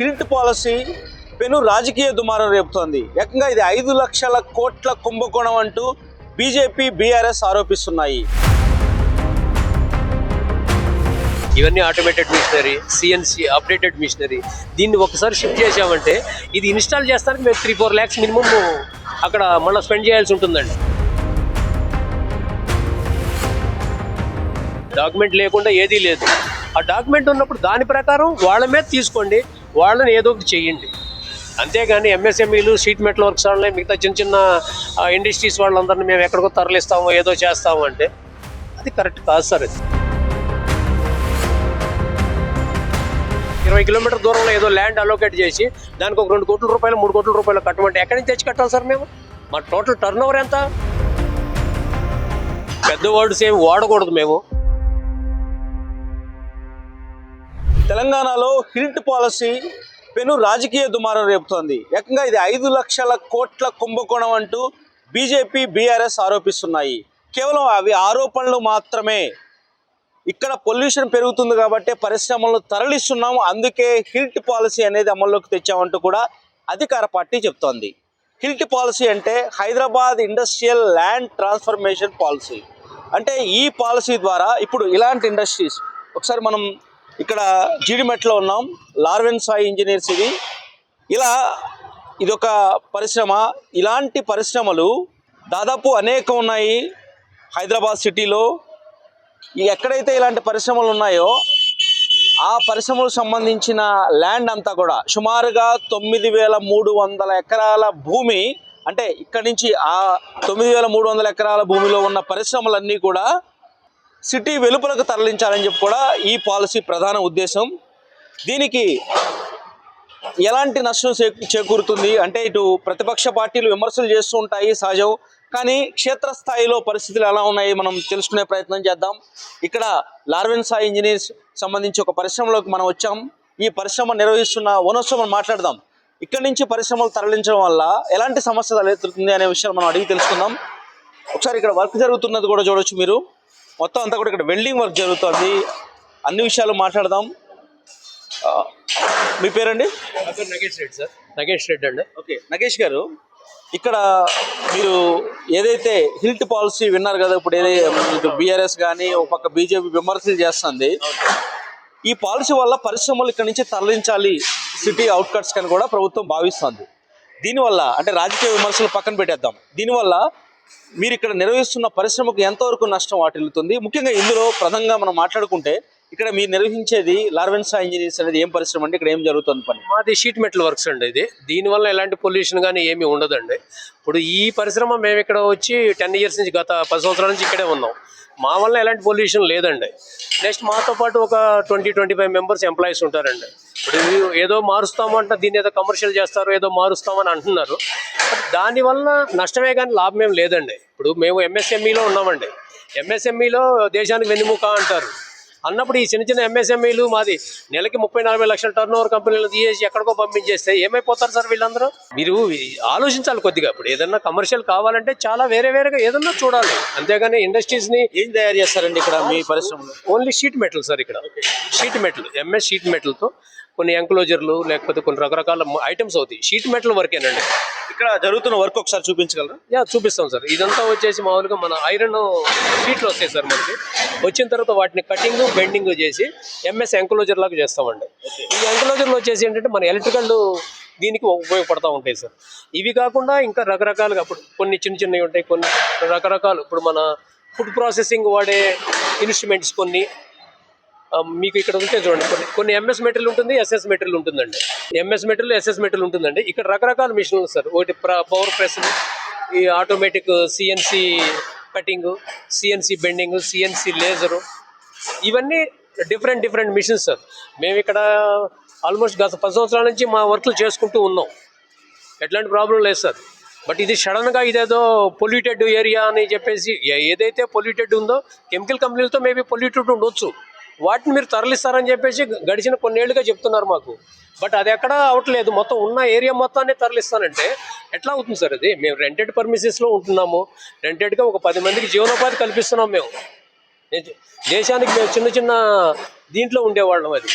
కిల్ట్ policy పెను రాజకీయ దుమారం రేపుతోంది. ఏకంగా ఇది ఐదు లక్షల కోట్ల కుంభకోణం అంటూ బీజేపీ బీఆర్ఎస్ ఆరోపిస్తున్నాయి. ఇవన్నీ automated machinery CNC updated machinery దీన్ని ఒకసారి షిఫ్ట్ చేసామంటే ఇది ఇన్స్టాల్ చేస్తానికి మేము త్రీ ఫోర్ ల్యాక్స్ మినిమం అక్కడ మళ్ళీ స్పెండ్ చేయాల్సి ఉంటుందండి. డాక్యుమెంట్ లేకుండా ఏదీ లేదు. ఆ డాక్యుమెంట్ ఉన్నప్పుడు దాని ప్రకారం వాళ్ళ మీద తీసుకోండి. వాళ్ళని ఏదో ఒకటి చేయండి. అంతేగాని ఎంఎస్ఎంఈలు షీట్ మెటల్ వర్క్స్ వాళ్ళని మిగతా చిన్న చిన్న ఇండస్ట్రీస్ వాళ్ళందరినీ మేము ఎక్కడికో తరలిస్తాము ఏదో చేస్తాము అంటే అది కరెక్ట్ కాదు సార్ అది. ఇరవై కిలోమీటర్ దూరంలో ఏదో ల్యాండ్ అలోకేట్ చేసి దానికి ఒక రెండు కోట్ల రూపాయలు మూడు కోట్ల రూపాయలు కట్టమంటే ఎక్కడి నుంచి తెచ్చి కట్టాలి సార్ మేము? మా టోటల్ టర్న్ ఓవర్ ఎంత? పెద్ద వర్డ్స్ ఏమి వాడకూడదు మేము. తెలంగాణలో హిల్ట్ పాలసీ పెను రాజకీయ దుమారం రేపుతోంది. ఏకంగా ఇది ఐదు లక్షల కోట్ల కుంభకోణం అంటూ బీజేపీ బీఆర్ఎస్ ఆరోపిస్తున్నాయి. కేవలం అవి ఆరోపణలు మాత్రమే. ఇక్కడ పొల్యూషన్ పెరుగుతుంది కాబట్టి పరిశ్రమలను తరలిస్తున్నాము అందుకే హిల్ట్ పాలసీ అనేది అమల్లోకి తెచ్చామంటూ కూడా అధికార పార్టీ చెప్తోంది. హిల్ట్ పాలసీ అంటే Hyderabad industrial land transformation policy. అంటే ఈ పాలసీ ద్వారా ఇప్పుడు ఇలాంటి ఇండస్ట్రీస్ ఒకసారి మనం ఇక్కడ జీడిమెట్లో ఉన్నాం. లార్వెన్ సాయి ఇంజనీర్స్ ఇది. ఇలా ఇదొక పరిశ్రమ. ఇలాంటి పరిశ్రమలు దాదాపు అనేకం ఉన్నాయి హైదరాబాద్ సిటీలో. ఈ ఎక్కడైతే ఇలాంటి పరిశ్రమలు ఉన్నాయో ఆ పరిశ్రమలకు సంబంధించిన ల్యాండ్ అంతా కూడా సుమారుగా తొమ్మిది వేల మూడు వందల ఎకరాల భూమి అంటే ఇక్కడి నుంచి ఆ తొమ్మిది వేల మూడు వందల ఎకరాల భూమిలో ఉన్న పరిశ్రమలన్నీ కూడా సిటీ వెలుపలకు తరలించాలని చెప్పి కూడా ఈ పాలసీ ప్రధాన ఉద్దేశం. దీనికి ఎలాంటి నష్టం చేకూరుతుంది? అంటే ఇటు ప్రతిపక్ష పార్టీలు విమర్శలు చేస్తూ ఉంటాయి సహజం. కానీ క్షేత్రస్థాయిలో పరిస్థితులు ఎలా ఉన్నాయి? మనం తెలుసుకునే ప్రయత్నం చేద్దాం. ఇక్కడ లార్వెన్ ఇంజనీర్స్ సంబంధించి ఒక పరిశ్రమలోకి మనం వచ్చాం. ఈ పరిశ్రమ నిర్వహిస్తున్న ఓనర్స్తో మనం మాట్లాడదాం. ఇక్కడి నుంచి పరిశ్రమలు తరలించడం వల్ల ఎలాంటి సమస్య తలెత్తుతుంది అనే విషయాన్ని మనం అడిగి తెలుసుకుందాం. ఒకసారి ఇక్కడ వర్క్ జరుగుతున్నది కూడా చూడొచ్చు మీరు. మొత్తం అంతా కూడా ఇక్కడ వెల్డింగ్ వర్క్ జరుగుతుంది. అన్ని విషయాలు మాట్లాడదాం. మీ పేరండి? నగేష్ రెడ్డి సార్. నగేష్ రెడ్డి అండి. ఓకే నగేష్ గారు ఇక్కడ మీరు ఏదైతే హిల్ట్ పాలసీ విన్నారు కదా ఇప్పుడు ఏదైతే బీఆర్ఎస్ కానీ ఒక పక్క బీజేపీ విమర్శలు చేస్తుంది. ఈ పాలసీ వల్ల పరిశ్రమలు ఇక్కడ నుంచి తరలించాలి సిటీ అవుట్కట్స్ కని కూడా ప్రభుత్వం భావిస్తుంది. దీనివల్ల అంటే రాజకీయ విమర్శలు పక్కన పెట్టేద్దాం. దీనివల్ల మీరు ఇక్కడ నిర్వహిస్తున్న పరిశ్రమకు ఎంతవరకు నష్టం వాటిల్లుతుంది? ముఖ్యంగా ఇందులో ప్రధానంగా మనం మాట్లాడుకుంటే ఇక్కడ మీరు నిర్వహించేది లార్వెన్సా ఇంజనీర్స్ అనేది ఏం పరిశ్రమ అండి? ఇక్కడ ఏం జరుగుతుంది పని? మాది షీట్ మెటల్ వర్క్స్ అండి ఇది. దీనివల్ల ఎలాంటి పొల్యూషన్ కానీ ఏమీ ఉండదండి. ఇప్పుడు ఈ పరిశ్రమ మేము ఇక్కడ వచ్చి టెన్ ఇయర్స్ నుంచి గత పది సంవత్సరాల నుంచి ఇక్కడే ఉన్నాం. మా వల్ల ఎలాంటి పొల్యూషన్ లేదండి. నెక్స్ట్ మాతో పాటు ఒక twenty twenty five members employees ఉంటారండి. ఇప్పుడు ఏదో ఏదో మారుస్తామంట దీన్ని ఏదో కమర్షియల్ చేస్తారు ఏదో మారుస్తామని అంటున్నారు. బట్ దానివల్ల నష్టమే కానీ లాభం ఏం లేదండి. ఇప్పుడు మేము ఎంఎస్ఎంఈలో ఉన్నామండి. ఎంఎస్ఎంఈలో దేశానికి వెన్నుముక అంటారు. అన్నప్పుడు ఈ చిన్న చిన్న ఎంఎస్ఎంఈలు మాది నెలకి ముప్పై నలభై లక్షల టర్న్ ఓవర్ కంపెనీలు తీసేసి ఎక్కడికో పంపించేస్తే ఏమైపోతారు సార్ వీళ్ళందరూ? మీరు ఆలోచించాలి కొద్దిగా ఇప్పుడు. ఏదన్నా కమర్షియల్ కావాలంటే చాలా వేరే వేరేగా ఏదన్నా చూడాలి. అంతేగాని ఇండస్ట్రీస్ని ఏం తయారు చేస్తారండి ఇక్కడ మీ పరిశ్రమలో? ఓన్లీ షీట్ మెటల్ సార్ ఇక్కడ. షీట్ మెటల్ ఎంఎస్ షీట్ మెటల్తో కొన్ని ఎంక్లోజర్లు లేకపోతే కొన్ని రకరకాల ఐటమ్స్ అవుతాయి. షీట్ మెటల్ వర్కేనండి ఇక్కడ జరుగుతున్న వర్క్ ఒకసారి చూపించగలరా? యా చూపిస్తాం సార్. ఇదంతా వచ్చేసి మామూలుగా మన ఐరన్ షీట్లు వస్తాయి సార్ మనకి. వచ్చిన తర్వాత వాటిని కటింగ్ బెండింగ్ చేసి ఎంఎస్ ఎంక్లోజర్ లాగా చేస్తామండి. ఈ ఎంక్లోజర్లు వచ్చేసి ఏంటంటే మన ఎలక్ట్రికల్ దీనికి ఉపయోగపడతా ఉంటాయి సార్. ఇవి కాకుండా ఇంకా రకరకాలుగా ఇప్పుడు కొన్ని చిన్న చిన్నవి ఉంటాయి కొన్ని రకరకాలు. ఇప్పుడు మన ఫుడ్ ప్రాసెసింగ్ వాడే ఇన్స్ట్రుమెంట్స్ కొన్ని Um, మీకు ఇక్కడ ఉంటే చూడండి కొన్ని కొన్ని ఎంఎస్ మెటీరియల్ ఉంటుంది ఎస్ఎస్ మెటీరియల్ ఉంటుందండి. ఎంఎస్ మెటీరియల్ ఎస్ఎస్ మెటీరియల్ ఉంటుందండి. ఇక్కడ రకరకాల మిషన్లు సార్. ఒకటి పవర్ ప్రెస్ ఈ automatic CNC cutting CNC bending CNC laser ఇవన్నీ డిఫరెంట్ డిఫరెంట్ మిషన్స్ సార్. మేము ఇక్కడ ఆల్మోస్ట్ గత పది సంవత్సరాల నుంచి మా వర్క్లు చేసుకుంటూ ఉన్నాం. ఎట్లాంటి ప్రాబ్లం లేదు సార్. బట్ ఇది సడన్గా ఇదేదో పొల్యూటెడ్ ఏరియా అని చెప్పేసి ఏదైతే పొల్యూటెడ్ ఉందో కెమికల్ కంపెనీలతో మేబీ పొల్యూటెడ్ ఉండొచ్చు. వాటిని మీరు తరలిస్తారని చెప్పేసి గడిచిన కొన్నేళ్ళుగా చెప్తున్నారు మాకు. బట్ అది ఎక్కడా అవట్లేదు. మొత్తం ఉన్న ఏరియా మొత్తాన్ని తరలిస్తానంటే ఎట్లా అవుతుంది సార్ అది? మేము రెంటెడ్ పర్మిసెస్లో ఉంటున్నాము. రెంటెడ్గా ఒక పది మందికి జీవనోపాధి కల్పిస్తున్నాం మేము. దేశానికి మేము చిన్న చిన్న దీంట్లో ఉండేవాళ్ళం అది.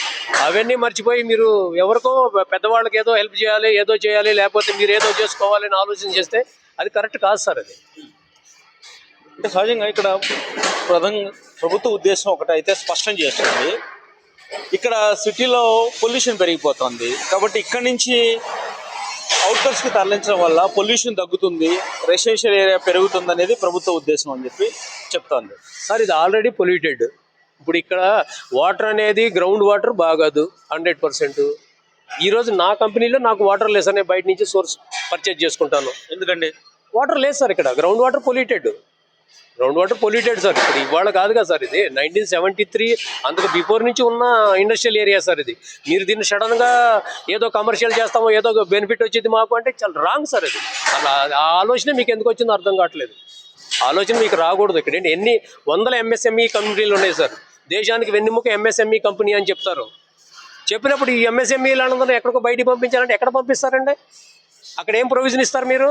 అవన్నీ మర్చిపోయి మీరు ఎవరికో పెద్దవాళ్ళకి ఏదో హెల్ప్ చేయాలి ఏదో చేయాలి లేకపోతే మీరు ఏదో చేసుకోవాలి అని ఆలోచన చేస్తే అది కరెక్ట్ కాదు సార్ అది. అంటే సహజంగా ఇక్కడ ప్రధాన ప్రభుత్వ ఉద్దేశం ఒకటైతే స్పష్టం చేస్తుంది. ఇక్కడ సిటీలో పొల్యూషన్ పెరిగిపోతుంది. కాబట్టి ఇక్కడ నుంచి అవుట్కట్స్కి తరలించడం వల్ల పొల్యూషన్ తగ్గుతుంది. రెసిడెన్షియల్ ఏరియా పెరుగుతుంది అనేది ప్రభుత్వ ఉద్దేశం అని చెప్పి చెప్తోంది. సార్ ఇది ఆల్రెడీ పొల్యూటెడ్ ఇప్పుడు ఇక్కడ వాటర్ అనేది గ్రౌండ్ వాటర్ బాగాదు హండ్రెడ్ పర్సెంట్ ఈరోజు నా కంపెనీలో నాకు వాటర్ లెస్ అనే బయట నుంచి సోర్స్ పర్చేజ్ చేసుకుంటాను. ఎందుకండి? వాటర్ లేదు సార్ ఇక్కడ. Ground water polluted ground water polluted sir ఇప్పుడు ఇవాళ కాదు కదా సార్ ఇది. నైన్టీన్ సెవెంటీ త్రీ అంతకు బిఫోర్ నుంచి ఉన్న ఇండస్ట్రియల్ ఏరియా సార్ ఇది. మీరు దీన్ని సడన్గా ఏదో కమర్షియల్ చేస్తామో ఏదో బెనిఫిట్ వచ్చేది మాకు అంటే చాలా రాంగ్ సార్ ఇది. అలా ఆ ఆలోచన మీకు ఎందుకు వచ్చిందో అర్థం కావట్లేదు. ఆలోచన మీకు రాకూడదు ఇక్కడ. ఏంటి? ఎన్ని వందల ఎంఎస్ఎంఈ కంపెనీలు ఉన్నాయి సార్ దేశానికి వెన్నెముక ఎంఎస్ఎంఈ కంపెనీ అని చెప్తారు. చెప్పినప్పుడు ఈ ఎంఎస్ఎంఈలు అందరూ ఎక్కడికో బయటికి పంపించాలంటే ఎక్కడ పంపిస్తారండి? అక్కడ ఏం ప్రొవిజన్ ఇస్తారు మీరు?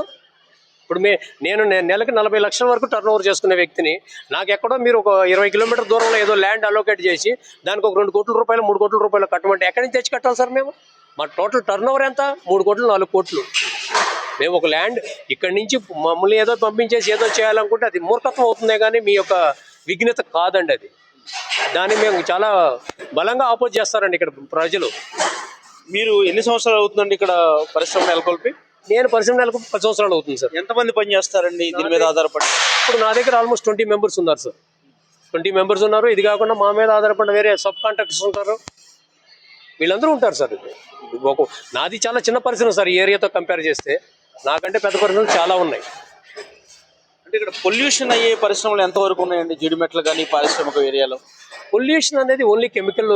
ఇప్పుడు మే నేను నెలకు నలభై లక్షల వరకు టర్న్ ఓవర్ చేసుకునే వ్యక్తిని నాకు ఎక్కడో మీరు ఒక ఇరవై కిలోమీటర్ దూరంలో ఏదో ల్యాండ్ అలోకేట్ చేసి దానికి ఒక రెండు కోట్ల రూపాయలు మూడు కోట్ల రూపాయలు కట్టమంటే ఎక్కడి నుంచి తెచ్చి కట్టాలి సార్ మేము? మా టోటల్ టర్న్ ఓవర్ ఎంత? మూడు కోట్లు నాలుగు కోట్లు. మేము ఒక ల్యాండ్ ఇక్కడి నుంచి మమ్మల్ని ఏదో పంపించేసి ఏదో చేయాలనుకుంటే అది మూర్ఖత్వం అవుతుందే కానీ మీ యొక్క విఘ్నత కాదండి అది. దాన్ని మేము చాలా బలంగా ఆపోజ్ చేస్తారండి ఇక్కడ ప్రజలు. మీరు ఎన్ని సంవత్సరాలు అవుతుందండి ఇక్కడ పరిశ్రమ నెలకొల్పి? నేను పరిశ్రమ నెలకు పది సంవత్సరాలు అవుతుంది సార్. ఎంతమంది పని చేస్తారండి? దీని మీద ఆధారపడి. ఇప్పుడు నా దగ్గర ఆల్మోస్ట్ ట్వంటీ మెంబర్స్ ఉన్నారు సార్. ట్వంటీ మెంబర్స్ ఉన్నారు. ఇది కాకుండా మా మీద ఆధారపడిన వేరే సబ్ కాంట్రాక్టర్స్ ఉంటారు. వీళ్ళందరూ ఉంటారు సార్ ఇది. ఒక నాది చాలా చిన్న పరిశ్రమ సార్ ఈ ఏరియాతో కంపేర్ చేస్తే. నాకంటే పెద్ద పరిశ్రమలు చాలా ఉన్నాయి. అంటే ఇక్కడ పొల్యూషన్ అయ్యే పరిశ్రమలు ఎంతవరకు ఉన్నాయండి? జీడిమెట్లు కానీ పారిశ్రామిక ఏరియాలో? పొల్యూషన్ అనేది ఓన్లీ కెమికల్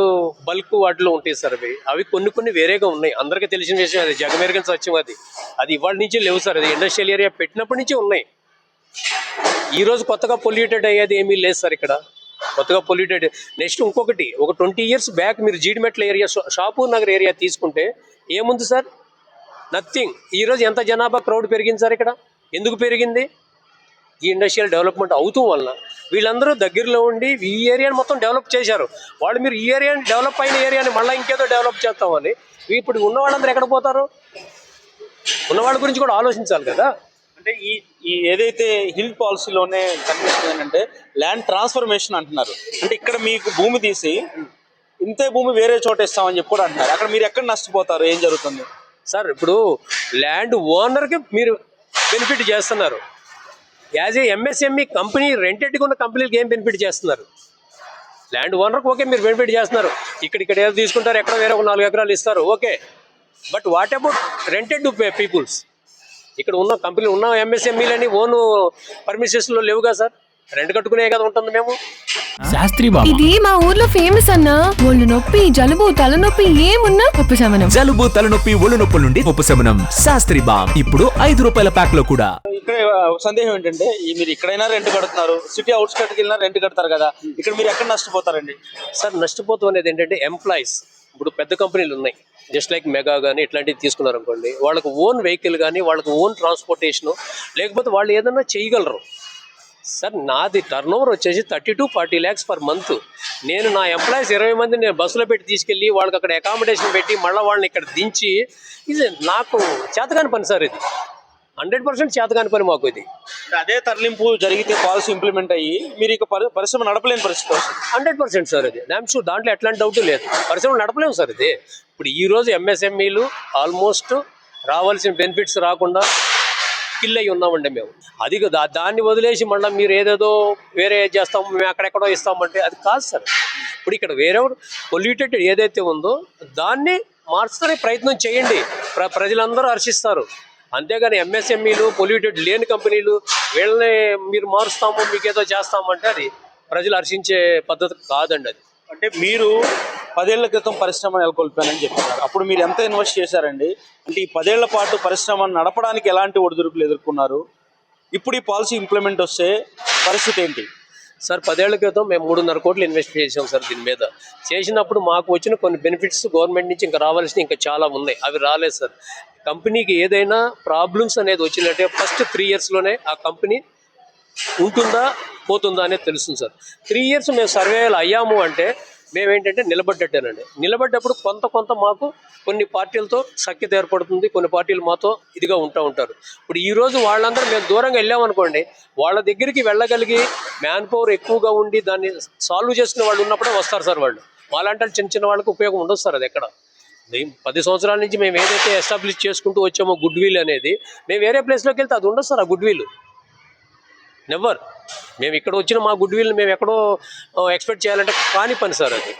బల్క్ వాటిలో ఉంటాయి సార్ అవి. అవి కొన్ని కొన్ని వేరేగా ఉన్నాయి. అందరికీ తెలిసిన విషయం అది. జగమెరికన్ సత్యం అది. అది ఇవాళ నుంచి లేవు సార్. అది ఇండస్ట్రియల్ ఏరియా పెట్టినప్పటి నుంచి ఉన్నాయి. ఈ రోజు కొత్తగా పొల్యూటెడ్ అయ్యేది ఏమీ లేదు సార్ ఇక్కడ. కొత్తగా పొల్యూటెడ్ నెక్స్ట్ ఇంకొకటి ఒక ట్వంటీ ఇయర్స్ బ్యాక్ మీరు జీడిమెట్ల ఏరియా షాపూర్ నగర్ ఏరియా తీసుకుంటే ఏముంది సార్? నథింగ్ ఈరోజు ఎంత జనాభా క్రౌడ్ పెరిగింది సార్ ఇక్కడ? ఎందుకు పెరిగింది? ఈ ఇండస్ట్రియల్ డెవలప్మెంట్ అవుతూ వలన వీళ్ళందరూ దగ్గరలో ఉండి ఈ ఏరియాని మొత్తం డెవలప్ చేశారు. వాళ్ళు మీరు ఈ ఏరియాని డెవలప్ అయిన ఏరియాని మళ్ళీ ఇంకేదో డెవలప్ చేస్తామని. ఇప్పుడు ఉన్న వాళ్ళందరూ ఎక్కడ పోతారు? ఉన్న వాళ్ళ గురించి కూడా ఆలోచించాలి కదా. అంటే ఈ ఈ ఏదైతే హిల్ పాలసీలోనే కనిపిస్తుంది ఏంటంటే ల్యాండ్ ట్రాన్స్ఫర్మేషన్ అంటున్నారు. అంటే ఇక్కడ మీకు భూమి తీసి ఇంతే భూమి వేరే చోట ఇస్తామని చెప్పి కూడా అంటున్నారు. అక్కడ మీరు ఎక్కడ నష్టపోతారు? ఏం జరుగుతుంది? సార్ ఇప్పుడు ల్యాండ్ ఓనర్కి మీరు బెనిఫిట్ చేస్తున్నారు. యాజ్ ఏ ఎంఎస్ఎంఈ కంపెనీ రెంటెడ్గా ఉన్న కంపెనీలకి ఏం బెనిఫిట్ చేస్తున్నారు? ల్యాండ్ ఓనర్కి ఓకే మీరు బెనిఫిట్ చేస్తున్నారు. ఇక్కడ ఇక్కడ ఏదో తీసుకుంటారు ఎక్కడ వేరే ఒక నాలుగు ఎకరాలు ఇస్తారు okay. But what about rented to peoples ఇక్కడ ఉన్న కంపెనీలు ఉన్న ఎంఎస్ఎంఈలని ఓన్ పర్మిషన్స్లో లేవుగా సార్ రెంట్ కట్టుకునే కదా ఉంటుంది మేము. శాస్త్రి బాబు. ఇది మా ఊర్లో ఫేమస్ అన్నా. ఒళ్ళు నొప్పి జలుబు తలనొప్పి ఏమున్నా ఉపశమనం జలుబు తలనొప్పి ఒళ్ళు నొప్పుల నుండి ఉపశమనం శాస్త్రి బామ్ ఇప్పుడు ఐదు రూపాయల ప్యాక్లో కూడా. ఇక్కడ సందేహం ఏంటంటే ఈ మీరు ఇక్కడైనా రెంట్ కడుతున్నారు సిటీ అవుట్స్కట్కి వెళ్ళినా రెంట్ కడతారు కదా ఇక్కడ మీరు ఎక్కడ నష్టపోతారండి? సార్ నష్టపోతాం అనేది ఏంటంటే ఎంప్లాయీస్ ఇప్పుడు పెద్ద కంపెనీలు ఉన్నాయి. జస్ట్ లైక్ మెగా కానీ ఇట్లాంటివి తీసుకున్నారు అనుకోండి వాళ్ళకు ఓన్ వెహికల్ కానీ వాళ్ళకు ఓన్ ట్రాన్స్పోర్టేషను లేకపోతే వాళ్ళు ఏదైనా చేయగలరు. సార్ నాది టర్న్ ఓవర్ వచ్చేసి thirty to forty lakhs per month నేను నా ఎంప్లాయీస్ ఇరవై మంది నేను బస్సులో పెట్టి తీసుకెళ్ళి వాళ్ళకి అక్కడ అకామిడేషన్ పెట్టి మళ్ళీ వాళ్ళని ఇక్కడ దించి ఇది నాకు చేతకాని పని సార్ ఇది. హండ్రెడ్ పర్సెంట్ చేతకాని పని మాకు ఇది. అదే తరలింపు జరిగితే పాలసీ ఇంప్లిమెంట్ అయ్యి మీరు ఇక పరి- పరిశ్రమ నడపలేని పరిస్థితి హండ్రెడ్ పర్సెంట్ సార్ ఇది. డామ్ షూర్ దాంట్లో ఎట్లాంటి డౌట్ లేదు. పరిశ్రమలు నడపలేము సార్ ఇది. ఇప్పుడు ఈ రోజు ఎంఎస్ఎంఈలు ఆల్మోస్ట్ రావాల్సిన బెనిఫిట్స్ రాకుండా కిల్ అయి ఉన్నామండి మేము. అది దా దాన్ని వదిలేసి మళ్ళీ మీరు ఏదేదో వేరే చేస్తాం మేము అక్కడెక్కడో ఇస్తామంటే అది కాదు సార్. ఇప్పుడు ఇక్కడ వేరే పొల్యూటెడ్ ఏదైతే ఉందో దాన్ని మార్చడానికి ప్రయత్నం చేయండి. ప్ర ప్రజలందరూ హర్షిస్తారు. అంతేగాని ఎంఎస్ఎంఈలు పొల్యూటెడ్ లేని కంపెనీలు వీళ్ళని మీరు మారుస్తాము మీకు ఏదో చేస్తామంటే అది ప్రజలు హర్షించే పద్ధతి కాదండి అది. అంటే మీరు పదేళ్ళ క్రితం పరిశ్రమ నెలకొల్పానని చెప్పారు. అప్పుడు మీరు ఎంత ఇన్వెస్ట్ చేశారండి? అంటే ఈ పదేళ్ళ పాటు పరిశ్రమను నడపడానికి ఎలాంటి ఒడిదుడుకులు ఎదుర్కొన్నారు? ఇప్పుడు ఈ పాలసీ ఇంప్లిమెంట్ వస్తే పరిస్థితి ఏంటి? సార్ పదేళ్ళ క్రితం మేము మూడున్నర కోట్లు ఇన్వెస్ట్ చేసాం సార్ దీని మీద. చేసినప్పుడు మాకు వచ్చిన కొన్ని బెనిఫిట్స్ గవర్నమెంట్ నుంచి ఇంకా రావాల్సిన ఇంకా చాలా ఉన్నాయి. అవి రాలేదు సార్. కంపెనీకి ఏదైనా ప్రాబ్లమ్స్ అనేది వచ్చినట్టే ఫస్ట్ త్రీ ఇయర్స్లోనే ఆ కంపెనీ ఉంటుందా పోతుందా అనేది తెలుస్తుంది సార్. త్రీ ఇయర్స్ మేము సర్వేలు అయ్యాము అంటే మేమేంటంటే నిలబడ్డట్టేనండి. నిలబడ్డప్పుడు కొంత కొంత మాకు కొన్ని పార్టీలతో సఖ్యత ఏర్పడుతుంది కొన్ని పార్టీలు మాతో ఇదిగా ఉంటూ ఉంటారు. ఇప్పుడు ఈ రోజు వాళ్ళందరూ మేము దూరంగా వెళ్ళామనుకోండి వాళ్ళ దగ్గరికి వెళ్ళగలిగి మ్యాన్ పవర్ ఎక్కువగా ఉండి దాన్ని సాల్వ్ చేసిన వాళ్ళు ఉన్నప్పుడే వస్తారు సార్ వాళ్ళు. వాళ్ళంటే చిన్న చిన్న వాళ్ళకి ఉపయోగం ఉండదు సార్ అది ఎక్కడ. పది సంవత్సరాల నుంచి మేము ఏదైతే ఎస్టాబ్లిష్ చేసుకుంటూ వచ్చామో గుడ్ విల్ అనేది మేము వేరే ప్లేస్లోకి వెళ్తే అది ఉండదు సార్ ఆ గుడ్ విల్. నెవర్ మేము ఇక్కడ వచ్చిన మా గుడ్ విల్ మేము ఎక్కడో ఎక్స్పెక్ట్ చేయాలంటే కాని పని సార్ అది.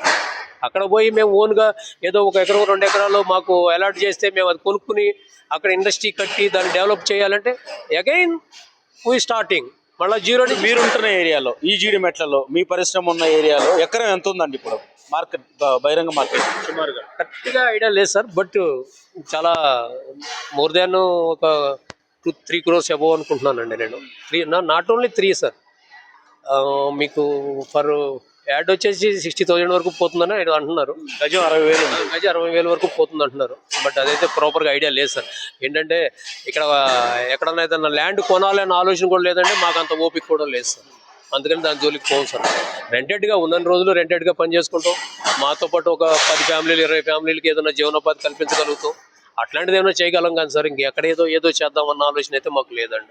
అక్కడ పోయి మేము ఓన్గా ఏదో ఒక ఎకరం రెండు ఎకరాలు మాకు అలాట్ చేస్తే మేము అది కొనుక్కుని అక్కడ ఇండస్ట్రీ కట్టి దాన్ని డెవలప్ చేయాలంటే అగైన్ వీ స్టార్టింగ్ మళ్ళీ జీరో నుంచి మీరుంటున్న ఏరియాలో ఈ జీడి మెట్లలో మీ పరిశ్రమ ఉన్న ఏరియాలో ఎకరం ఎంత ఉందండి ఇప్పుడు? మార్కెట్ బహిరంగ మార్కెట్. సుమారుగా. కరెక్ట్గా ఐడియా లేదు సార్ బట్ మోర్ దాన్ ఒక టూ త్రీ క్రోర్స్ అబోవ్ అనుకుంటున్నానండి నేను. Three not only three sir మీకు ఫర్ యాడ్ వచ్చేసి సిక్స్టీ థౌజండ్ వరకు పోతుందని ఏదో అంటున్నారు. గజం అరవై వేలు ఉంది. అయితే అరవై వేల వరకు పోతుంది అంటున్నారు. బట్ అదైతే ప్రాపర్గా ఐడియా లేదు సార్ ఏంటంటే ఇక్కడ ఎక్కడన్నా ఏదన్నా ల్యాండ్ కొనాలనే ఆలోచన కూడా లేదంటే మాకు అంత ఓపిక కూడా లేదు సార్ అందుకని దాని జోలికి పోం సార్ రెంటెడ్గా ఉన్న రోజులు రెంటెడ్గా పని చేసుకుంటాం. మాతో పాటు ఒక పది ఫ్యామిలీలు ఇరవై ఫ్యామిలీలకి ఏదైనా జీవనోపాధి కల్పించగలుగుతాం. అట్లాంటిది ఏమైనా చేయగలం కానీ సార్ ఇంకెక్కడ ఏదో ఏదో చేద్దామన్న ఆలోచన అయితే మాకు లేదండి.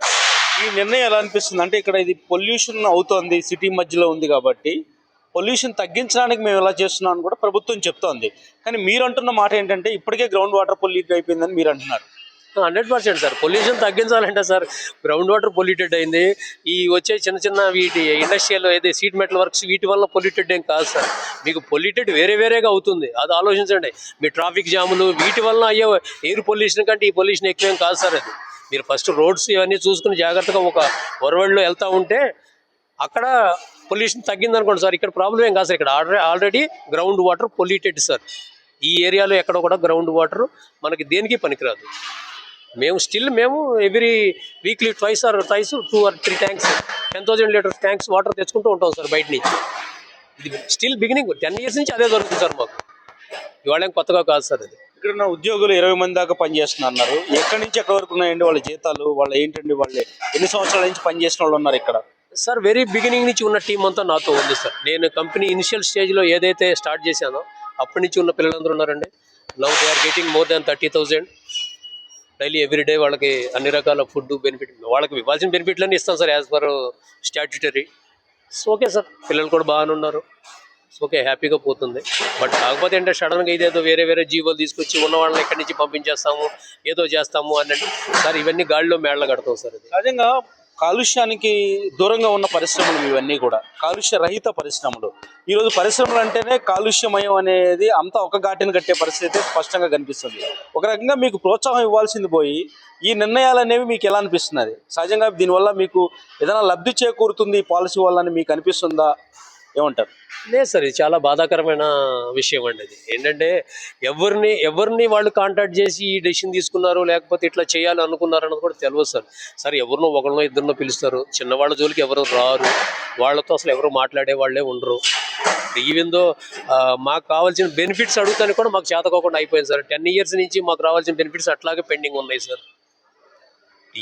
ఈ నిర్ణయం ఎలా అనిపిస్తుంది? అంటే ఇక్కడ ఇది పొల్యూషన్ అవుతోంది సిటీ మధ్యలో ఉంది కాబట్టి పొల్యూషన్ తగ్గించడానికి మేము ఎలా చేస్తున్నాం అని కూడా ప్రభుత్వం చెప్తోంది. కానీ మీరు అంటున్న మాట ఏంటంటే ఇప్పటికే గ్రౌండ్ వాటర్ పొల్యూట్ అయిపోయిందని మీరు అంటున్నారు హండ్రెడ్ పర్సెంట్ సార్. పొల్యూషన్ తగ్గించాలంటే సార్ గ్రౌండ్ వాటర్ పొల్యూటెడ్ అయింది. ఈ వచ్చే చిన్న చిన్న వీటి ఇండస్ట్రియల్ అయితే సీట్ మెటల్ వర్క్స్ వీటి వల్ల పొల్యూటెడ్ ఏం కాదు సార్. మీకు పొల్యూటెడ్ వేరే వేరేగా అవుతుంది. అది ఆలోచించండి. మీ ట్రాఫిక్ జాములు వీటి వల్ల అయ్యే ఎయిర్ పొల్యూషన్ కంటే ఈ పొల్యూషన్ ఎక్కువేం కాదు సార్ అది. మీరు ఫస్ట్ రోడ్స్ ఇవన్నీ చూసుకుని జాగ్రత్తగా ఒక వరవడిలో వెళ్తూ ఉంటే అక్కడ పొల్యూషన్ తగ్గింది అనుకోండి సార్ ఇక్కడ ప్రాబ్లం ఏం కాదు సార్. ఇక్కడ already already ground water polluted sir. ఈ ఏరియాలో ఎక్కడ కూడా గ్రౌండ్ వాటర్ మనకి దేనికి పనికిరాదు. మేము స్టిల్ మేము every weekly twice or twice two or three tanks ten thousand litres tanks water తెచ్చుకుంటూ ఉంటాం సార్ బయట నుంచి ఇది స్టిల్ బిగినింగ్ టెన్ ఇయర్స్ నుంచి అదే జరుగుతుంది సార్ మాకు. ఇవాళ ఏం కొత్తగా కాదు సార్ అది. ఇక్కడ ఉన్న ఉద్యోగులు ఇరవై మంది దాకా పనిచేస్తున్నారు అన్నారు ఎక్కడి నుంచి ఎక్కడి వరకు ఉన్నాయండి వాళ్ళ జీతాలు? వాళ్ళ ఏంటండి వాళ్ళు? ఎన్ని సంవత్సరాల నుంచి పనిచేసిన వాళ్ళు ఉన్నారు ఇక్కడ? సార్ వెరీ బిగినింగ్ నుంచి ఉన్న టీం అంతా నాతో ఉంది సార్. నేను కంపెనీ ఇనిషియల్ స్టేజ్లో ఏదైతే స్టార్ట్ చేశానో అప్పటి నుంచి ఉన్న పిల్లలందరూ ఉన్నారండి. Now they are getting more than thirty thousand daily everyday వాళ్ళకి అన్ని రకాల ఫుడ్ బెనిఫిట్ వాళ్ళకి ఇవ్వాల్సిన బెనిఫిట్లన్నీ ఇస్తాం sir as per statutory. Okay sir. పిల్లలు కూడా బాగానే ఉన్నారు. ఓకే హ్యాపీగా పోతుంది. బట్ కాకపోతే ఏంటంటే సడన్గా ఇదేదో వేరే వేరే జీవోలు తీసుకొచ్చి ఉన్న వాళ్ళని ఎక్కడి నుంచి పంపించేస్తాము ఏదో చేస్తాము అన్నట్టు. సార్ ఇవన్నీ గాడిలో మేళ్ళ కడతాం సార్ సహజంగా కాలుష్యానికి దూరంగా ఉన్న పరిశ్రమలు ఇవన్నీ కూడా. కాలుష్య రహిత పరిశ్రమలు ఈరోజు పరిశ్రమలు అంటేనే కాలుష్యమయం అనేది అంతా ఒక ఘాటిని కట్టే పరిస్థితి స్పష్టంగా కనిపిస్తుంది. ఒక రకంగా మీకు ప్రోత్సాహం ఇవ్వాల్సింది పోయి ఈ నిర్ణయాలు అనేవి మీకు ఎలా అనిపిస్తున్నది? సహజంగా దీనివల్ల మీకు ఏదైనా లబ్ధి చేకూరుతుంది ఈ పాలసీ వల్ల మీకు అనిపిస్తుందా? ఏమంటారు? లేదు సార్ ఇది చాలా బాధాకరమైన విషయం అండి ఇది ఏంటంటే ఎవరిని ఎవరిని వాళ్ళు కాంటాక్ట్ చేసి ఈ డెసిషన్ తీసుకున్నారు లేకపోతే ఇట్లా చేయాలి అనుకున్నారు అన్నది కూడా తెలియదు సార్. సార్ ఎవరినో ఒకరినో ఇద్దరినో పిలుస్తారు. చిన్నవాళ్ళ జోలికి ఎవరు రారు. వాళ్ళతో అసలు ఎవరు మాట్లాడే వాళ్ళే ఉండరు. ఈవెందో మాకు కావాల్సిన బెనిఫిట్స్ అడుగుతానికి కూడా మాకు చేతకోకుండా అయిపోయింది సార్. టెన్ ఇయర్స్ నుంచి మాకు రావాల్సిన బెనిఫిట్స్ అట్లాగే పెండింగ్ ఉన్నాయి సార్.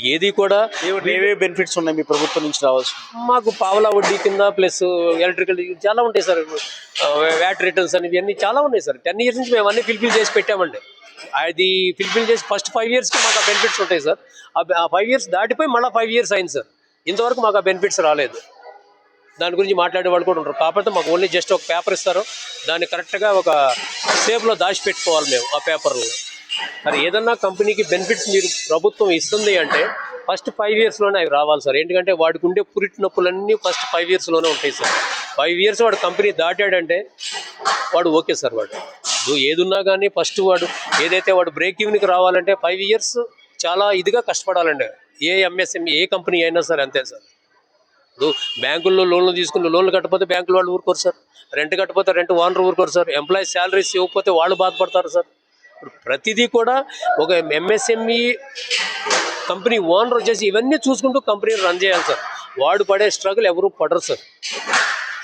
ఏది కూడా ఏవే బెనిఫిట్స్ ఉన్నాయి మీ ప్రభుత్వం నుంచి రావాల్సి మాకు పావలా వడ్డీ కింద ప్లస్ ఎలక్ట్రికల్ చాలా ఉంటాయి సార్. వ్యాట్ రిటర్న్స్ అని ఇవన్నీ చాలా ఉన్నాయి సార్. టెన్ ఇయర్స్ నుంచి మేము అన్ని ఫిల్ఫిల్ చేసి పెట్టామండి. అది ఫిల్ఫిల్ చేసి ఫస్ట్ ఫైవ్ ఇయర్స్కి మాకు ఆ బెనిఫిట్స్ ఉంటాయి సార్. ఆ ఫైవ్ ఇయర్స్ దాటిపోయి మళ్ళీ ఫైవ్ ఇయర్స్ అయింది సార్. ఇంతవరకు మాకు ఆ బెనిఫిట్స్ రాలేదు. దాని గురించి మాట్లాడే వాళ్ళు కూడా ఉంటారు. కాకపోతే మాకు ఓన్లీ జస్ట్ ఒక పేపర్ ఇస్తారు. దాన్ని కరెక్ట్గా ఒక సేఫ్లో దాచిపెట్టుకోవాలి మేము ఆ పేపర్లో మరి ఏదన్నా కంపెనీకి బెనిఫిట్స్ మీరు ప్రభుత్వం ఇస్తుంది అంటే ఫస్ట్ ఫైవ్ ఇయర్స్లోనే అవి రావాలి సార్. ఎందుకంటే వాడికి ఉండే పురిటి నొప్పులన్నీ ఫస్ట్ ఫైవ్ ఇయర్స్లోనే ఉంటాయి సార్. ఫైవ్ ఇయర్స్ వాడు కంపెనీ దాటాడంటే వాడు ఓకే సార్ వాడు. నువ్వు ఏదున్నా కానీ ఫస్ట్ వాడు ఏదైతే వాడు బ్రేక్ ఈవెన్కి రావాలంటే ఫైవ్ ఇయర్స్ చాలా ఇదిగా కష్టపడాలండి. ఏ ఎంఎస్ఎంఈ ఏ కంపెనీ అయినా సరే అంతే సార్. ఇప్పుడు బ్యాంకుల్లో లోన్లు తీసుకుని లోన్లు కట్టకపోతే బ్యాంకులు వాళ్ళు ఊరుకోరు సార్. రెంట్ కట్టకపోతే రెంట్ ఓనర్ ఊరుకోరు సార్. ఎంప్లాయీ శాలరీస్ ఇవ్వకపోతే వాళ్ళు బాధపడతారు సార్. ఇప్పుడు ప్రతిదీ కూడా ఒక ఎంఎస్ఎంఈ కంపెనీ ఓనర్ వచ్చేసి ఇవన్నీ చూసుకుంటూ కంపెనీని రన్ చేయాలి సార్. వాడు పడే స్ట్రగుల్ ఎవరు పడరు సార్.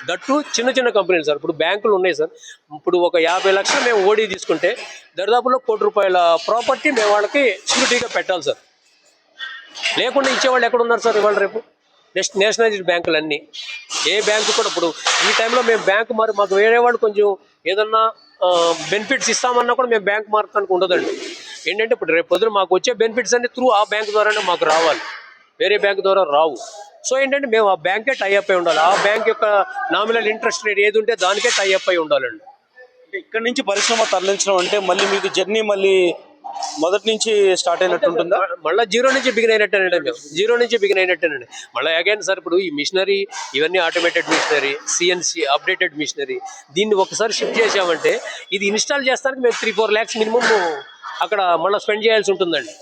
దట్టు చిన్న చిన్న కంపెనీలు సార్. ఇప్పుడు బ్యాంకులు ఉన్నాయి సార్. ఇప్పుడు ఒక యాభై లక్షలు మేము ఓడి తీసుకుంటే దరిదాపులో కోటి రూపాయల ప్రాపర్టీ మేము వాళ్ళకి షూరిటీగా పెట్టాలి సార్. లేకుండా ఇచ్చేవాళ్ళు ఎక్కడ ఉన్నారు సార్ ఇవాళ రేపు? నెక్స్ట్ నేషనలైజ్డ్ బ్యాంకులు అన్నీ ఏ బ్యాంకు కూడా ఇప్పుడు ఈ టైంలో మేము బ్యాంకు మరి మాకు వేరే వాళ్ళు కొంచెం ఏదన్నా బెనిఫిట్స్ ఇస్తామన్నా కూడా మేము బ్యాంక్ మారటానికి ఉండదండి. ఏంటంటే ఇప్పుడు రేపు పొద్దున మాకు వచ్చే బెనిఫిట్స్ అన్ని త్రూ ఆ బ్యాంక్ ద్వారానే మాకు రావాలి. వేరే బ్యాంక్ ద్వారా రావు. సో ఏంటంటే మేము ఆ బ్యాంకే టైఅప్ అయి ఉండాలి. ఆ బ్యాంక్ యొక్క నామినల్ ఇంట్రెస్ట్ రేట్ ఏది ఉంటే దానికే టైఅప్ అయి ఉండాలండి. ఇక్కడ నుంచి పరిశ్రమ తరలించడం అంటే మళ్ళీ మీకు జర్నీ మళ్ళీ మొదటి నుంచి స్టార్ట్ అయినట్టు ఉంటుందా? మళ్ళీ జీరో నుంచి బిగిన్ అయినట్టేనండి మేము. జీరో నుంచి బిగిన్ అయినట్టేనండి. మళ్ళీ అగైన్ సార్ ఇప్పుడు ఈ మిషనరీ ఇవన్నీ automated machinery CNC updated machinery దీన్ని ఒకసారి షిఫ్ట్ చేసామంటే ఇది ఇన్స్టాల్ చేస్తానికి మేము త్రీ ఫోర్ ల్యాక్స్ మినిమం అక్కడ మళ్ళీ స్పెండ్ చేయాల్సి ఉంటుందండి.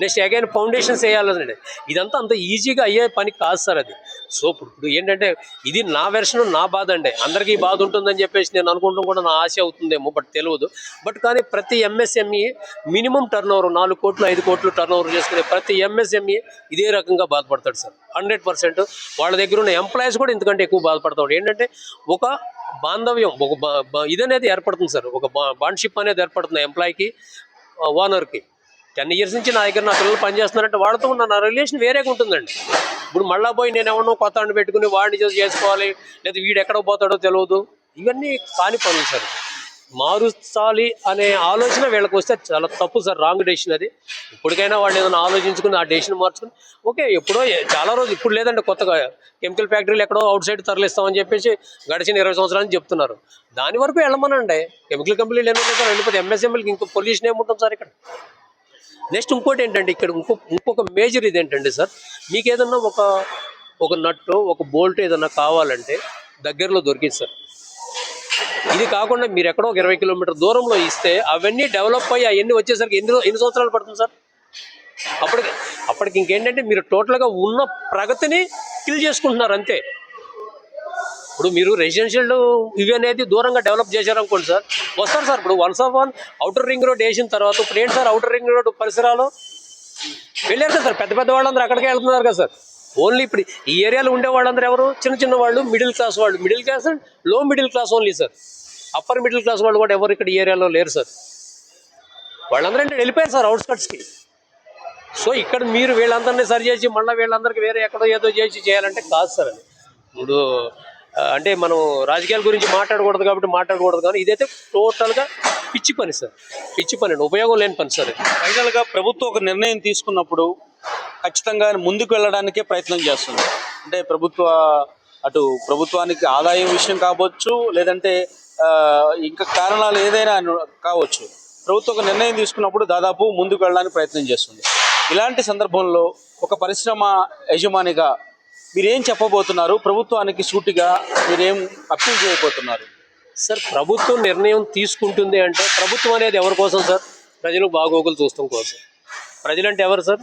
నెక్స్ట్ అగైన్ ఫౌండేషన్స్ వేయాలండి ఇదంతా అంత ఈజీగా అయ్యే పని కాదు సార్ అది. సో ఇప్పుడు ఏంటంటే ఇది నా వెర్షన్ నా బాధ అండి. అందరికీ బాధ ఉంటుందని చెప్పేసి నేను అనుకుంటాం కూడా నా ఆశ అవుతుందేమో బట్ తెలియదు. బట్ కానీ ప్రతి ఎంఎస్ఎంఈ మినిమం టర్న్ ఓవర్ నాలుగు కోట్లు ఐదు కోట్లు టర్న్ ఓవర్ చేసుకునే ప్రతి ఎంఎస్ఎంఈ ఇదే రకంగా బాధపడతాడు సార్. హండ్రెడ్ పర్సెంట్ వాళ్ళ దగ్గర ఉన్న ఎంప్లాయీస్ కూడా ఇంతకంటే ఎక్కువ బాధపడతాడు ఏంటంటే ఒక బాంధవ్యం ఒక బా- ఇదనేది ఏర్పడుతుంది సార్. ఒక బాండ్షిప్ అనేది ఏర్పడుతుంది ఎంప్లాయీకి ఓనర్కి టెన్ ఇయర్స్ నుంచి నా దగ్గర నా పిల్లలు పనిచేస్తున్నారంటే వాళ్ళతో ఉన్న నా రిలేషన్ వేరేగా ఉంటుందండి. ఇప్పుడు మళ్ళా పోయి నేను ఎవరినో కొత్త వాడిని పెట్టుకుని వాడిని చేసి చేసుకోవాలి లేదా వీడు ఎక్కడ పోతాడో తెలియదు ఇవన్నీ కాని పనులు సార్. మారుస్తాలి అనే ఆలోచన వీళ్ళకి వస్తే చాలా తప్పు సార్ రాంగ్ డెసిషన్ అది. ఇప్పటికైనా వాళ్ళు ఏదైనా ఆలోచించుకుని ఆ డెసిషన్ మార్చుకుని ఓకే ఎప్పుడో చాలా రోజు ఇప్పుడు లేదండి కొత్తగా కెమికల్ ఫ్యాక్టరీలు ఎక్కడో అవుట్ సైడ్ తరలిస్తామని చెప్పేసి గడిచిన ఇరవై సంవత్సరాలు చెప్తున్నారు. దాని వరకు వెళ్ళమనండి. కెమికల్ కంపెనీలు ఏమో సార్? వెళ్ళిపోతే ఎంఎస్ఎంఎల్కి ఇంకో పొల్యూషన్ ఏముంటాం సార్ ఇక్కడ? నెక్స్ట్ ఇంకోటి ఏంటంటే ఇక్కడ ఇంకో ఇంకొక మేజర్ ఇది ఏంటంటే సార్ మీకు ఏదన్నా ఒక ఒక నట్టు ఒక బోల్ట్ ఏదన్నా కావాలంటే దగ్గరలో దొరికింది సార్. ఇది కాకుండా మీరు ఎక్కడో ఒక ఇరవై కిలోమీటర్ దూరంలో ఇస్తే అవన్నీ డెవలప్ అయ్యి అవన్నీ వచ్చేసరికి ఎన్ని ఎన్ని సంవత్సరాలు పడుతుంది సార్? అప్పటికి అప్పటికి ఇంకేంటంటే మీరు టోటల్గా ఉన్న ప్రగతిని కిల్ చేసుకుంటున్నారు అంతే. ఇప్పుడు మీరు రెసిడెన్షియల్ ఇవి అనేది దూరంగా డెవలప్ చేశారనుకోండి సార్. వస్తారు సార్ ఇప్పుడు once of one outer ring road వేసిన తర్వాత ఇప్పుడు ఏంటి సార్ అవుటర్ రింగ్ రోడ్ పరిసరాలు? వెళ్ళారు కదా సార్ పెద్ద పెద్ద వాళ్ళందరూ అక్కడికే వెళ్తున్నారు కదా సార్. ఓన్లీ ఇప్పుడు ఈ ఏరియాలో ఉండే వాళ్ళందరూ ఎవరు? చిన్న చిన్న వాళ్ళు మిడిల్ క్లాస్ వాళ్ళు. Middle class అండ్లో middle class only sir. Upper middle class వాళ్ళు కూడా ఎవరు ఇక్కడ ఈ ఏరియాలో లేరు సార్. వాళ్ళందరూ అంటే వెళ్ళిపోయారు సార్ అవుట్స్కట్స్కి సో ఇక్కడ మీరు వీళ్ళందరినీ సరి చేసి మళ్ళీ వీళ్ళందరికీ వేరే ఎక్కడో ఏదో చేసి చేయాలంటే కాదు సార్ అది. ఇప్పుడు అంటే మనం రాజకీయాల గురించి మాట్లాడకూడదు కాబట్టి మాట్లాడకూడదు కానీ ఇదైతే టోటల్గా పిచ్చి పని సార్. పిచ్చి పని ఉపయోగం లేని పని సార్ ఫైనల్గా ప్రభుత్వం ఒక నిర్ణయం తీసుకున్నప్పుడు ఖచ్చితంగా ముందుకు వెళ్ళడానికే ప్రయత్నం చేస్తుంది. అంటే ప్రభుత్వ అటు ప్రభుత్వానికి ఆదాయం విషయం కావచ్చు లేదంటే ఇంకా కారణాలు ఏదైనా కావచ్చు. ప్రభుత్వం ఒక నిర్ణయం తీసుకున్నప్పుడు దాదాపు ముందుకు వెళ్ళడానికి ప్రయత్నం చేస్తుంది. ఇలాంటి సందర్భంలో ఒక పరిశ్రమ యజమానిగా మీరేం చెప్పబోతున్నారు? ప్రభుత్వానికి సూటిగా మీరేం అప్పీల్ చేయబోతున్నారు? సార్ ప్రభుత్వం నిర్ణయం తీసుకుంటుంది అంటే ప్రభుత్వం అనేది ఎవరి కోసం సార్? ప్రజలు బాగోగులు చూస్తాం కోసం. ప్రజలంటే ఎవరు సార్?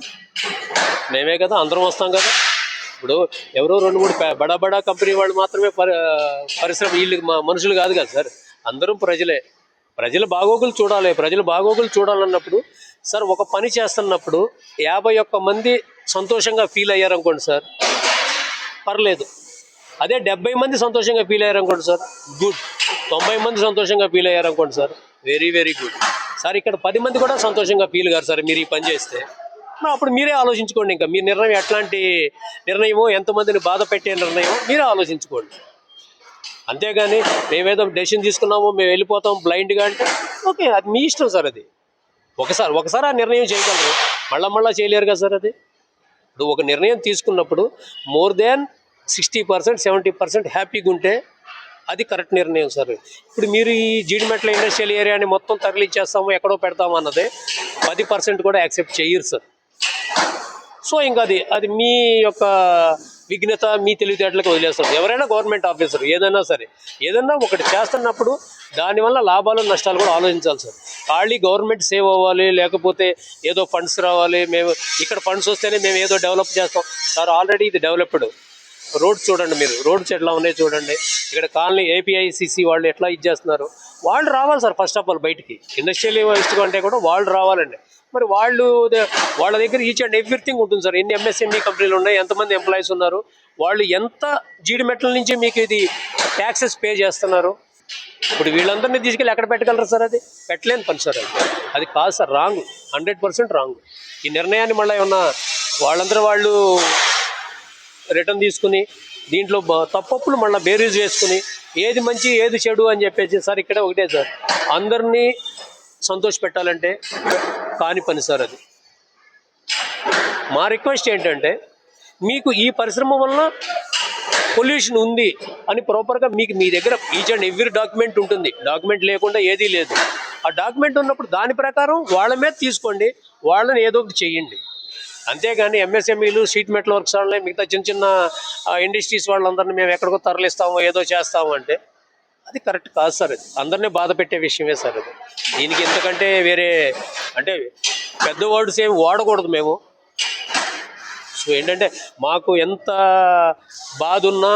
మేమే కదా అందరం వస్తాం కదా. ఇప్పుడు ఎవరో రెండు మూడు బడా బడా కంపెనీ వాళ్ళు మాత్రమే పరి పరిశ్రమ వీళ్ళు మనుషులు కాదు కదా సార్. అందరం ప్రజలే. ప్రజల బాగోగులు చూడాలి. ప్రజల బాగోగులు చూడాలన్నప్పుడు సార్ ఒక పని చేస్తున్నప్పుడు యాభై ఒక్క మంది సంతోషంగా ఫీల్ అయ్యారనుకోండి సార్. పర్లేదు. అదే డెబ్బై మంది సంతోషంగా ఫీల్ అయ్యారు అనుకోండి సార్. గుడ్ తొంభై మంది సంతోషంగా ఫీల్ అయ్యారు అనుకోండి sir. Very very good sir ఇక్కడ పది మంది కూడా సంతోషంగా ఫీల్ గారు సార్ మీరు ఈ పని చేస్తే. మరి అప్పుడు మీరే ఆలోచించుకోండి ఇంకా. మీ నిర్ణయం ఎట్లాంటి నిర్ణయమో ఎంతమందిని బాధ పెట్టే నిర్ణయం మీరే ఆలోచించుకోండి. అంతేగాని మేమేదో డెసిషన్ తీసుకున్నాము మేము వెళ్ళిపోతాం బ్లైండ్గా అంటే ఓకే అది మీ ఇష్టం సార్ అది. ఒకసారి ఒకసారి ఆ నిర్ణయం చేయగలరు. మళ్ళా మళ్ళా చేయలేరు కదా సార్ అది. ఇప్పుడు ఒక నిర్ణయం తీసుకున్నప్పుడు more than sixty percent seventy percent హ్యాపీగా ఉంటే అది కరెక్ట్ నిర్ణయం సార్. ఇప్పుడు మీరు ఈ జీడిమెట్ల ఇండస్ట్రియల్ ఏరియాని మొత్తం తరలించేస్తాము ఎక్కడో పెడతాము అన్నదే పది పర్సెంట్ కూడా యాక్సెప్ట్ చేయరు సార్. సో ఇంకా అది అది మీ యొక్క విఘ్నత మీ తెలివితేటలకు వదిలేస్తారు. ఎవరైనా గవర్నమెంట్ ఆఫీసర్ ఏదైనా సరే ఏదైనా ఒకటి చేస్తున్నప్పుడు దానివల్ల లాభాలు నష్టాలు కూడా ఆలోచించాలి సార్ ఖాళీ గవర్నమెంట్ సేవ్ అవ్వాలి లేకపోతే ఏదో ఫండ్స్ రావాలి మేము ఇక్కడ ఫండ్స్ వస్తేనే మేము ఏదో డెవలప్ చేస్తాం. సార్ ఆల్రెడీ ఇది డెవలప్డ్ రోడ్స్ చూడండి మీరు రోడ్స్ ఎట్లా ఉన్నాయి చూడండి. ఇక్కడ కాలనీ ఏపీఐసిసి వాళ్ళు ఎట్లా ఇచ్చేస్తున్నారు వాళ్ళు రావాలి సార్ ఫస్ట్ ఆఫ్ ఆల్ బయటికి. ఇండస్ట్రియల్ వేస్ట్ అంటే కూడా వాళ్ళు రావాలండి. మరి వాళ్ళు వాళ్ళ దగ్గర ఈచ్ అండ్ ఎవ్రీథింగ్ ఉంటుంది సార్. ఎన్ని ఎంఎస్ఎంఈ కంపెనీలు ఉన్నాయి ఎంతమంది ఎంప్లాయీస్ ఉన్నారు వాళ్ళు ఎంత జీడిమెట్ల నుంచి మీకు ఇది ట్యాక్సెస్ పే చేస్తున్నారు? ఇప్పుడు వీళ్ళందరినీ తీసుకెళ్ళి ఎక్కడ పెట్టగలరు సార్ అది? పెట్టలేని పని సార్ అది. అది కాదు sir wrong hundred percent wrong ఈ నిర్ణయాన్ని మళ్ళీ ఏమన్నా వాళ్ళందరూ వాళ్ళు రిటర్న్ తీసుకుని దీంట్లో తప్పప్పులు మళ్ళీ బేరీజ్ వేసుకుని ఏది మంచి ఏది చెడు అని చెప్పేసి సార్ ఇక్కడ ఒకటే సార్. అందరినీ సంతోష పెట్టాలంటే కాని పని సార్ అది. మా రిక్వెస్ట్ ఏంటంటే మీకు ఈ పరిశ్రమ వల్ల పొల్యూషన్ ఉంది అని ప్రాపర్గా మీకు మీ దగ్గర ఈచ్ అండ్ ఎవ్రీ డాక్యుమెంట్ ఉంటుంది. డాక్యుమెంట్ లేకుండా ఏదీ లేదు. ఆ డాక్యుమెంట్ ఉన్నప్పుడు దాని ప్రకారం వాళ్ళ మీద తీసుకోండి వాళ్ళని ఏదో ఒకటి చెయ్యండి అంతేగాని ఎంఎస్ఎంఈలు షీట్ మెటల్ వర్క్స్ వాళ్ళని మిగతా చిన్న చిన్న ఇండస్ట్రీస్ వాళ్ళందరినీ మేము ఎక్కడికో తరలిస్తాము ఏదో చేస్తాము అంటే అది కరెక్ట్ కాదు సార్ అది. అందరినీ బాధ పెట్టే విషయమే సార్ అది. దీనికి ఎందుకంటే వేరే అంటే పెద్ద వర్డ్స్ ఏమి వాడకూడదు మేము. సో ఏంటంటే మాకు ఎంత బాధ ఉన్నా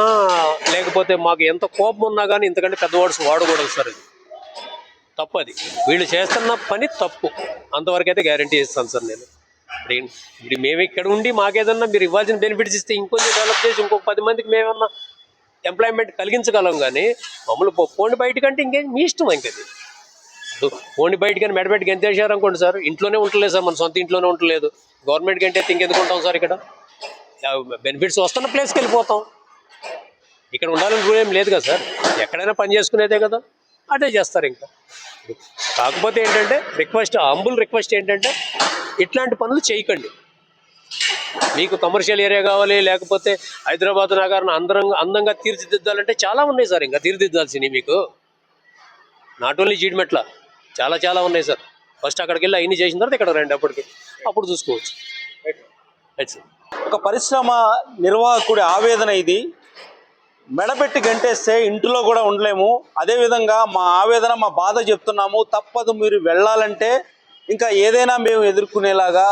లేకపోతే మాకు ఎంత కోపం ఉన్నా కానీ ఇంతకంటే పెద్ద వర్డ్స్ వాడకూడదు సార్ అది. తప్పు అది. వీళ్ళు చేస్తున్న పని తప్పు. అంతవరకు అయితే గ్యారంటీ ఇస్తాను సార్ నేను. ఇప్పుడు ఇప్పుడు మేము ఇక్కడ ఉండి మాకేదన్నా మీరు ఇవ్వాల్సిన బెనిఫిట్స్ ఇస్తే ఇంకొంచెం డెవలప్ చేసి ఇంకొక పది మందికి మేమన్నా ఎంప్లాయ్మెంట్ కలిగించగలం కానీ మమ్మల్ని పో- పోండి బయటకంటే ఇంకేం మీ ఇష్టం ఇంకది. ఫోన్ పోండి బయటకని మెడబెట్టి గంతేసారు అనుకోండి సార్ ఇంట్లోనే ఉండలేదు సార్ మన సొంత ఇంట్లోనే ఉండలేదు గవర్నమెంట్ కంటే ఇంకెందుకు ఉంటాం సార్ ఇక్కడ? బెనిఫిట్స్ వస్తున్న ప్లేస్కి వెళ్ళిపోతాం. ఇక్కడ ఉండాలని రూల్ ఏం లేదు కదా సార్. ఎక్కడైనా పని చేసుకునేదే కదా. అటే చేస్తారు ఇంకా. కాకపోతే ఏంటంటే రిక్వెస్ట్ అంబుల్ రిక్వెస్ట్ ఏంటంటే ఇట్లాంటి పనులు చేయకండి. మీకు కమర్షియల్ ఏరియా కావాలి లేకపోతే హైదరాబాద్ నగరం అందరం అందంగా తీర్చిదిద్దాలంటే చాలా ఉన్నాయి సార్ ఇంకా తీర్చిదిద్దాల్సినవి మీకు. నాట్ ఓన్లీ జీడిమెట్ల చాలా చాలా ఉన్నాయి సార్. ఫస్ట్ అక్కడికి వెళ్ళి అయిన చేసిన తర్వాత ఇక్కడ రండి అప్పటికి. అప్పుడు చూసుకోవచ్చు. ఒక పరిశ్రమ నిర్వాహకుడి ఆవేదన ఇది. మెడపెట్టి గంటేస్తే ఇంటిలో కూడా ఉండలేము. అదేవిధంగా మా ఆవేదన మా బాధ చెప్తున్నాము. తప్పదు మీరు వెళ్ళాలంటే ఇంకా ఏదైనా మేము ఎదుర్కొనేలాగా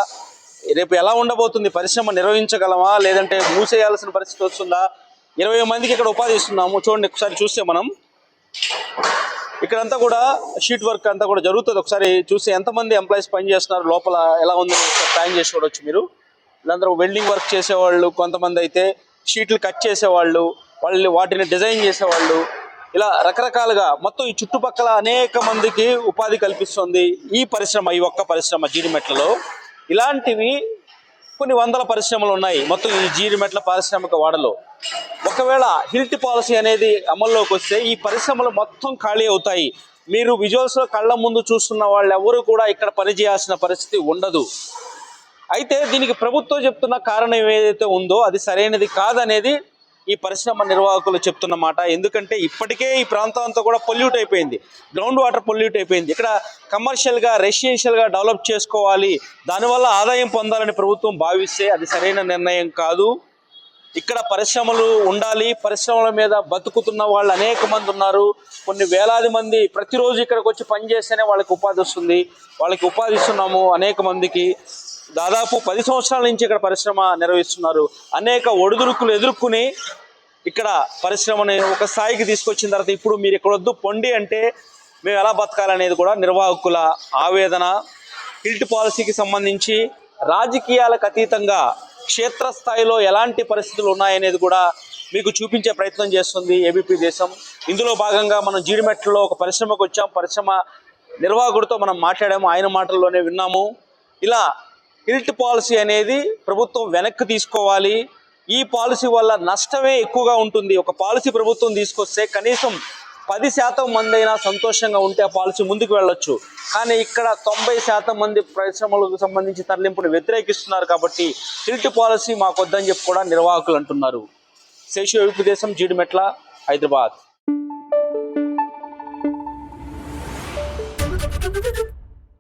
రేపు ఎలా ఉండబోతుంది పరిశ్రమ నిర్వహించగలమా లేదంటే మూసేయాల్సిన పరిస్థితి వస్తుందా? ఇరవై మందికి ఇక్కడ ఉపాధి ఇస్తున్నాము. చూడండి ఒకసారి చూస్తే మనం. ఇక్కడంతా కూడా షీట్ వర్క్ అంతా కూడా జరుగుతుంది. ఒకసారి చూసి ఎంతమంది ఎంప్లాయీస్ పని చేస్తున్నారు లోపల ఎలా ఉంది ప్లాన్ చేసి మీరు. వీళ్ళందరూ వెల్డింగ్ వర్క్ చేసేవాళ్ళు కొంతమంది అయితే షీట్లు కట్ చేసేవాళ్ళు. వాళ్ళు వాటిని డిజైన్ చేసేవాళ్ళు. ఇలా రకరకాలుగా మొత్తం ఈ చుట్టుపక్కల అనేక మందికి ఉపాధి కల్పిస్తుంది ఈ పరిశ్రమ ఈ ఒక్క పరిశ్రమ జీడిమెట్లలో ఇలాంటివి కొన్ని వందల పరిశ్రమలు ఉన్నాయి మొత్తం ఈ జీడిమెట్ల పారిశ్రామిక వాడలో. ఒకవేళ హిల్ట్ పాలసీ అనేది అమల్లోకి వస్తే ఈ పరిశ్రమలు మొత్తం ఖాళీ అవుతాయి. మీరు విజువల్స్లో కళ్ళ ముందు చూస్తున్న వాళ్ళు ఎవరు కూడా ఇక్కడ పనిచేయాల్సిన పరిస్థితి ఉండదు. అయితే దీనికి ప్రభుత్వం చెప్తున్న కారణం ఏదైతే ఉందో అది సరైనది కాదనేది ఈ పరిశ్రమ నిర్వాహకులు చెప్తున్న మాట. ఎందుకంటే ఇప్పటికే ఈ ప్రాంతం అంతా కూడా పొల్యూట్ అయిపోయింది. గ్రౌండ్ వాటర్ పొల్యూట్ అయిపోయింది. ఇక్కడ కమర్షియల్గా రెసిడెన్షియల్గా డెవలప్ చేసుకోవాలి. దానివల్ల ఆదాయం పొందాలని ప్రభుత్వం భావిస్తే అది సరైన నిర్ణయం కాదు. ఇక్కడ పరిశ్రమలు ఉండాలి. పరిశ్రమల మీద బతుకుతున్న వాళ్ళు అనేక మంది ఉన్నారు. కొన్ని వేలాది మంది ప్రతిరోజు ఇక్కడికి వచ్చి పని చేస్తేనే వాళ్ళకి ఉపాధి వస్తుంది. వాళ్ళకి ఉపాధి ఇస్తున్నాము అనేక మందికి. దాదాపు పది సంవత్సరాల నుంచి ఇక్కడ పరిశ్రమ నిర్వహిస్తున్నారు. అనేక ఒడిదుడుకులు ఎదుర్కొని ఇక్కడ పరిశ్రమని ఒక స్థాయికి తీసుకొచ్చిన తర్వాత ఇప్పుడు మీరు ఇక్కడ వద్దు పొండి అంటే మేము ఎలా బతకాలనేది కూడా నిర్వాహకుల ఆవేదన హిల్ట్ పాలసీకి సంబంధించి రాజకీయాలకు అతీతంగా క్షేత్రస్థాయిలో ఎలాంటి పరిస్థితులు ఉన్నాయనేది కూడా మీకు చూపించే ప్రయత్నం చేస్తుంది ఏబీపీ దేశం. ఇందులో భాగంగా మనం జీడిమెట్లలో ఒక పరిశ్రమకు వచ్చాం. పరిశ్రమ నిర్వాహకుడితో మనం మాట్లాడాము. ఆయన మాటల్లోనే విన్నాము. ఇలా హిల్ట్ పాలసీ అనేది ప్రభుత్వం వెనక్కి తీసుకోవాలి. ఈ పాలసీ వల్ల నష్టమే ఎక్కువగా ఉంటుంది. ఒక పాలసీ ప్రభుత్వం తీసుకొస్తే కనీసం పది శాతం మంది అయినా సంతోషంగా ఉంటే ఆ పాలసీ ముందుకు వెళ్ళొచ్చు. కానీ ఇక్కడ తొంభై శాతం మంది పరిశ్రమలకు సంబంధించి తరలింపును వ్యతిరేకిస్తున్నారు కాబట్టి టిల్ట్ పాలసీ మాకు వద్దని చెప్పి కూడా నిర్వాహకులు అంటున్నారు. శేషు దేశం జీడిమెట్ల హైదరాబాద్.